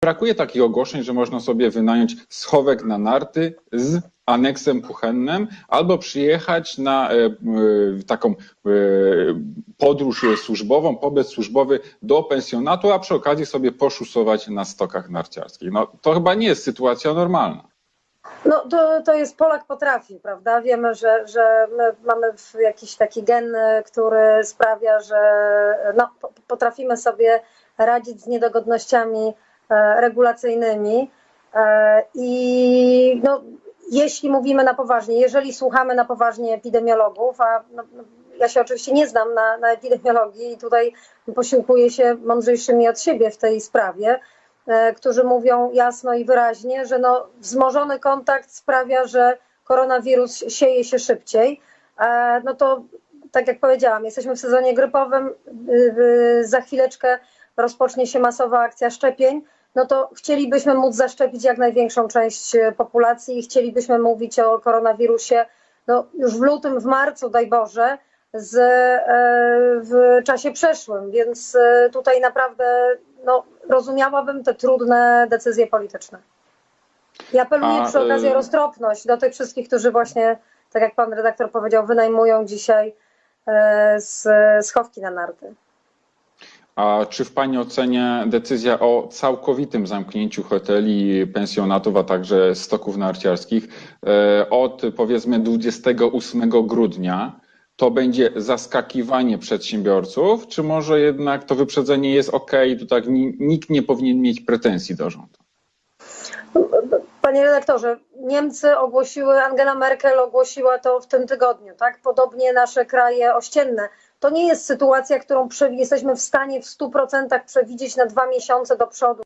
brakuje takich ogłoszeń, że można sobie wynająć schowek na narty z aneksem kuchennym albo przyjechać na e, e, taką e, podróż służbową, pobyt służbowy do pensjonatu, a przy okazji sobie poszusować na stokach narciarskich. No, to chyba nie jest sytuacja normalna. No to, to jest Polak potrafi, prawda? Wiemy, że, że my mamy jakiś taki gen, który sprawia, że no, po- potrafimy sobie radzić z niedogodnościami regulacyjnymi. E, I no, jeśli mówimy na poważnie, jeżeli słuchamy na poważnie epidemiologów, a no, no, ja się oczywiście nie znam na, na epidemiologii i tutaj posiłkuję się mądrzejszymi od siebie w tej sprawie, e, którzy mówią jasno i wyraźnie, że no, wzmożony kontakt sprawia, że koronawirus sieje się szybciej. E, No to tak jak powiedziałam, jesteśmy w sezonie grypowym, y, y, za chwileczkę rozpocznie się masowa akcja szczepień. No to chcielibyśmy móc zaszczepić jak największą część e, populacji i chcielibyśmy mówić o koronawirusie no, już w lutym, w marcu, daj Boże, z, e, w czasie przeszłym, więc e, tutaj naprawdę no, rozumiałabym te trudne decyzje polityczne. I apeluję A, przy okazji y- o roztropność do tych wszystkich, którzy właśnie, tak jak pan redaktor powiedział, wynajmują dzisiaj z, schowki na narty. A czy w Pani ocenie decyzja o całkowitym zamknięciu hoteli, pensjonatów, a także stoków narciarskich e, od powiedzmy 28 grudnia to będzie zaskakiwanie przedsiębiorców, czy może jednak to wyprzedzenie jest ok, to tak ni- nikt nie powinien mieć pretensji do rządu? Panie redaktorze, Niemcy ogłosiły, Angela Merkel ogłosiła to w tym tygodniu, tak? Podobnie nasze kraje ościenne. To nie jest sytuacja, którą jesteśmy w stanie w 100% przewidzieć na dwa miesiące do przodu.